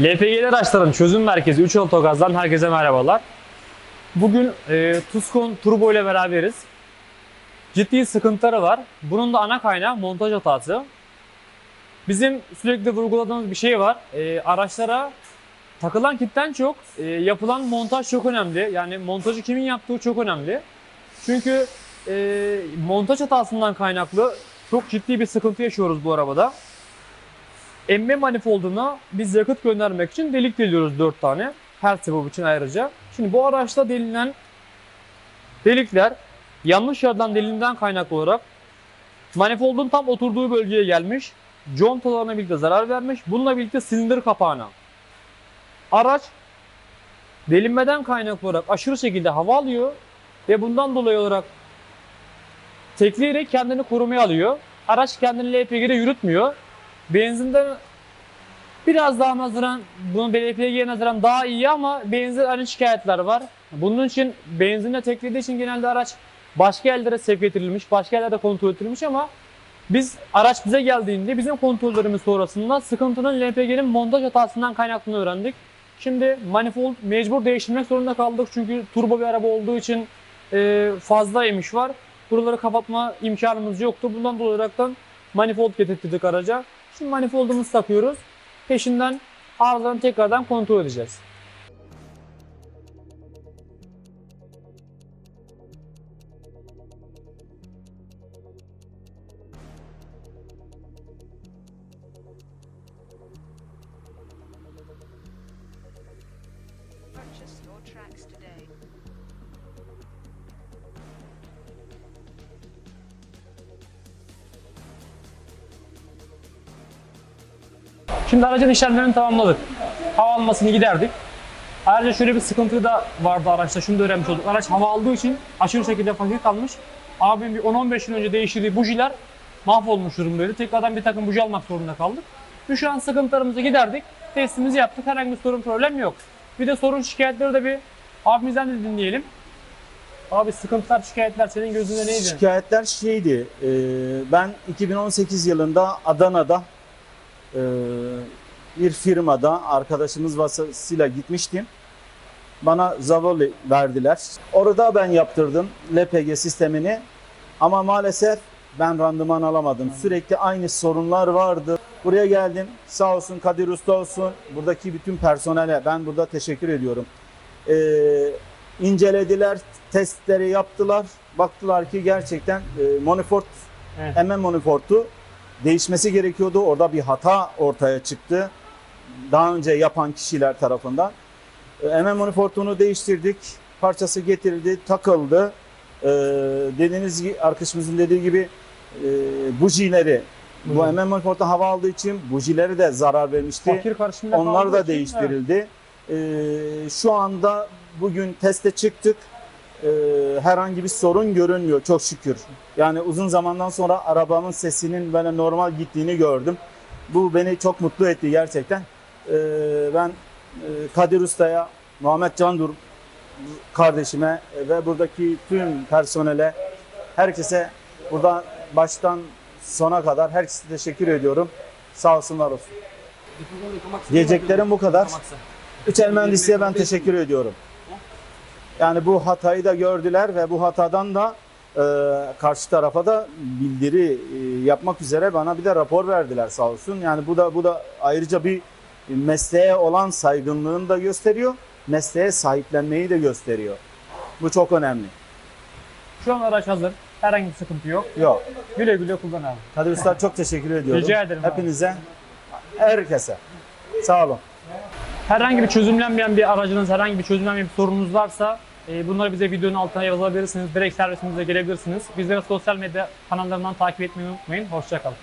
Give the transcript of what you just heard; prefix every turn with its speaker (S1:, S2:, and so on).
S1: LPG'li araçların çözüm merkezi 3 Otogaz'dan herkese merhabalar. Bugün e, Tucson Turbo ile beraberiz. Ciddi sıkıntıları var. Bunun da ana kaynağı montaj hatası. Bizim sürekli vurguladığımız bir şey var. E, araçlara takılan kitten çok e, yapılan montaj çok önemli. Yani montajı kimin yaptığı çok önemli. Çünkü e, montaj hatasından kaynaklı çok ciddi bir sıkıntı yaşıyoruz bu arabada. Emme manifolduna biz yakıt göndermek için delik deliyoruz 4 tane. Her sebep için ayrıca. Şimdi bu araçta delinen delikler yanlış yerden delininden kaynaklı olarak manifoldun tam oturduğu bölgeye gelmiş. Contalarına birlikte zarar vermiş. Bununla birlikte silindir kapağına. Araç delinmeden kaynaklı olarak aşırı şekilde hava alıyor ve bundan dolayı olarak tekleyerek kendini korumaya alıyor. Araç kendini LPG'de yürütmüyor. Benzinden biraz daha nazaran, bunu LPG'ye nazaran daha iyi ama benzin aynı şikayetler var. Bunun için benzinle teklediği için genelde araç başka yerlere sevk edilmiş, başka yerlerde kontrol edilmiş ama biz araç bize geldiğinde bizim kontrollerimiz sonrasında sıkıntının LPG'nin montaj hatasından kaynaklandığını öğrendik. Şimdi manifold mecbur değiştirmek zorunda kaldık çünkü turbo bir araba olduğu için e, fazla emiş var. Buraları kapatma imkanımız yoktu. Bundan dolayı manifold getirttirdik araca. Şimdi manifoldumuzu takıyoruz. Peşinden arızalarını tekrardan kontrol edeceğiz.
S2: Purchase your tracks today.
S1: Şimdi aracın işlemlerini tamamladık. Hava almasını giderdik. Ayrıca şöyle bir sıkıntı da vardı araçta. Şunu da öğrenmiş olduk. Araç hava aldığı için aşırı şekilde fakir kalmış. Abim bir 10-15 yıl önce değiştirdiği bujiler mahvolmuş durumdaydı. Tekrardan bir takım buji almak zorunda kaldık. Biz şu an sıkıntılarımızı giderdik. Testimizi yaptık. Herhangi bir sorun problem yok. Bir de sorun şikayetleri de bir abimizden de dinleyelim. Abi sıkıntılar, şikayetler senin gözünde neydi?
S3: Şikayetler şeydi, ben 2018 yılında Adana'da e, bir firmada arkadaşımız vasıtasıyla gitmiştim. Bana Zavoli verdiler. Orada ben yaptırdım LPG sistemini ama maalesef ben randıman alamadım. Sürekli aynı sorunlar vardı. Buraya geldim. Sağ olsun Kadir Usta olsun. Buradaki bütün personele ben burada teşekkür ediyorum. Ee, incelediler, testleri yaptılar. Baktılar ki gerçekten e, manifold,
S1: Evet.
S3: MM manifoldu değişmesi gerekiyordu. Orada bir hata ortaya çıktı. Daha önce yapan kişiler tarafından. MM manifoldunu değiştirdik. Parçası getirildi, takıldı. E, dediğiniz gibi, arkadaşımızın dediği gibi e, bujileri bu
S1: Buyurun.
S3: MM manifoldu hava aldığı için bujileri de zarar vermişti. Onlar da
S1: için, evet.
S3: değiştirildi. Ee, şu anda bugün teste çıktık. Ee, herhangi bir sorun görünmüyor çok şükür. Yani uzun zamandan sonra arabamın sesinin böyle normal gittiğini gördüm. Bu beni çok mutlu etti gerçekten. Ee, ben e, Kadir Usta'ya, Muhammed Candur kardeşime ve buradaki tüm personele, herkese burada baştan sona kadar herkese teşekkür ediyorum. Sağ olsunlar olsun. Diyeceklerim bu kadar. Üç el mühendisliğe ben teşekkür ediyorum. Yani bu hatayı da gördüler ve bu hatadan da e, karşı tarafa da bildiri e, yapmak üzere bana bir de rapor verdiler sağ olsun. Yani bu da bu da ayrıca bir mesleğe olan saygınlığını da gösteriyor. Mesleğe sahiplenmeyi de gösteriyor. Bu çok önemli.
S1: Şu an araç hazır. Herhangi bir sıkıntı yok.
S3: Yok.
S1: Güle güle kullan abi.
S3: Kadir Usta çok teşekkür ediyorum.
S1: Rica ederim abi.
S3: Hepinize, herkese. Sağ olun.
S1: Herhangi bir çözümlenmeyen bir aracınız, herhangi bir çözümlenmeyen bir sorunuz varsa bunları bize videonun altına yazabilirsiniz. Direkt servisimize gelebilirsiniz. Bizleri sosyal medya kanallarından takip etmeyi unutmayın. Hoşçakalın.